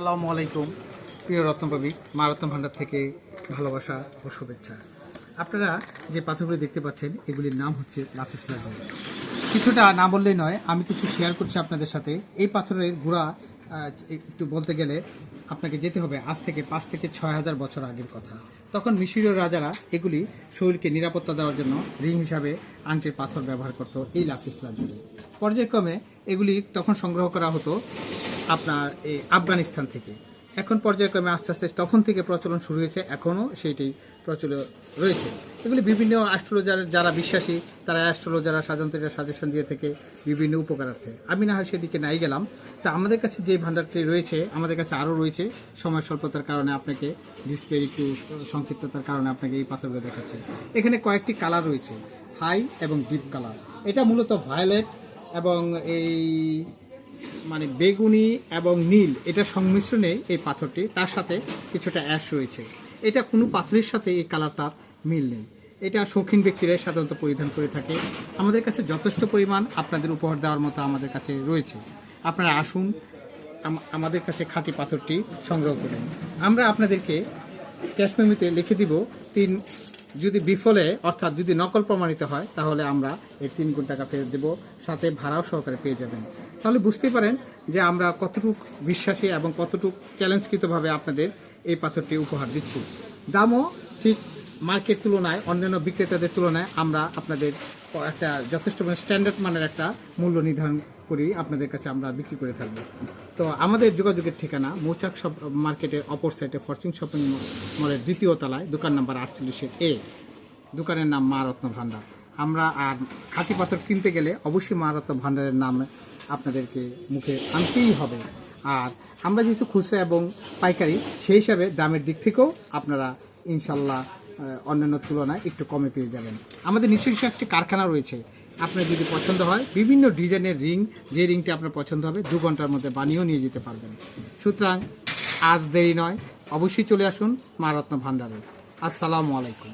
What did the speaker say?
আসসালামু আলাইকুম। প্রিয় রত্নপাবি মা রত্ন ভাণ্ডার থেকে ভালোবাসা ও শুভেচ্ছা। আপনারা যে পাথরগুলি দেখতে পাচ্ছেন, এগুলির নাম হচ্ছে লাফিস লাজু কিছুটা না বললেই নয়, আমি কিছু শেয়ার করছি আপনাদের সাথে। এই পাথরের গুড়া একটু বলতে গেলে আপনাকে যেতে হবে আজ থেকে পাঁচ থেকে ছয় হাজার বছর আগের কথা। তখন মিশরীয় রাজারা এগুলি শরীরকে নিরাপত্তা দেওয়ার জন্য রিং হিসাবে আংটির পাথর ব্যবহার করত এই লাফিস লাজুরি পর্যায়ক্রমে এগুলি তখন সংগ্রহ করা হতো আপনার এই আফগানিস্তান থেকে। এখন পর্যায়ক্রমে আস্তে আস্তে তখন থেকে প্রচলন শুরু হয়েছে, এখনও সেইটি প্রচলিত রয়েছে। এগুলি বিভিন্ন অ্যাস্ট্রোলজার যারা বিশ্বাসী, তারা অ্যাস্ট্রোলজাররা সাধারণত সাজেশন দিয়ে থেকে বিভিন্ন উপকারার্থে। আমি না হয় সেদিকে নাই গেলাম। তা আমাদের কাছে যে ভান্ডারটি রয়েছে, আমাদের কাছে আরও রয়েছে। সময় স্বল্পতার কারণে আপনাকে ডিসপ্লে একটু সংক্ষিপ্ততার কারণে আপনাকে এই পাথরগুলো দেখাচ্ছে। এখানে কয়েকটি কালার রয়েছে হাই এবং ডিপ কালার এটা মূলত ভায়োলেট এবং এই মানে বেগুনি এবং নীল, এটা সংমিশ্রণে এই পাথরটি, তার সাথে কিছুটা অ্যাশ রয়েছে। এটা কোনো পাথরের সাথে এই কালার কালারটার মিল নেই। এটা শৌখিন ব্যক্তিরাই সাধারণত পরিধান করে থাকে। আমাদের কাছে যথেষ্ট পরিমাণ আপনাদের উপহার দেওয়ার মতো আমাদের কাছে রয়েছে। আপনারা আসুন আমাদের কাছে খাঁটি পাথরটি সংগ্রহ করুন। আমরা আপনাদেরকে ক্যাশ মেমোতে লিখে দিব তিন, যদি বিফলে, অর্থাৎ যদি নকল প্রমাণিত হয়, তাহলে আমরা এর তিন গুণ টাকা ফেরত দেব। সাথে ভাড়াও সহকারে পেয়ে যাবেন। তাহলে বুঝতেই পারেন যে আমরা কতটুক বিশ্বাসী এবং কতটুক চ্যালেঞ্জকৃতভাবে আপনাদের এই পাথরটি উপহার দিচ্ছি। দামও ঠিক মার্কেট তুলনায়, অন্যান্য বিক্রেতাদের তুলনায় আমরা আপনাদের একটা যথেষ্ট স্ট্যান্ডার্ড মানের একটা মূল্য নির্ধারণ করি, আপনাদের কাছে আমরা বিক্রি করে থাকব। তো আমাদের যোগাযোগের ঠিকানা মৌচাক শপ মার্কেটের অপর সাইডে ফরচিং শপিং মলের দ্বিতীয় তলায়, দোকান নাম্বার আটচল্লিশের এ। দোকানের নাম মা রত্ন ভাণ্ডার আমরা আর খাঁটি পাথর কিনতে গেলে অবশ্যই মা রত্ন ভাণ্ডারের নাম আপনাদেরকে মুখে আনতেই হবে। আর আমরা যেহেতু খুচরা এবং পাইকারি, সেই হিসাবে দামের দিক থেকেও আপনারা ইনশাল্লাহ অন্যান্য তুলনায় একটু কমে পেয়ে যাবেন। আমাদের নিজস্ব একটি কারখানা রয়েছে। আপনার যদি পছন্দ হয়, বিভিন্ন ডিজাইনের রিং, যে রিংটি আপনার পছন্দ হবে, দু ঘণ্টার মধ্যে বানিয়েও নিয়ে যেতে পারবেন। সুতরাং আজ দেরি নয়, অবশ্যই চলে আসুন মা রত্ন ভান্ডারে আসসালামু আলাইকুম।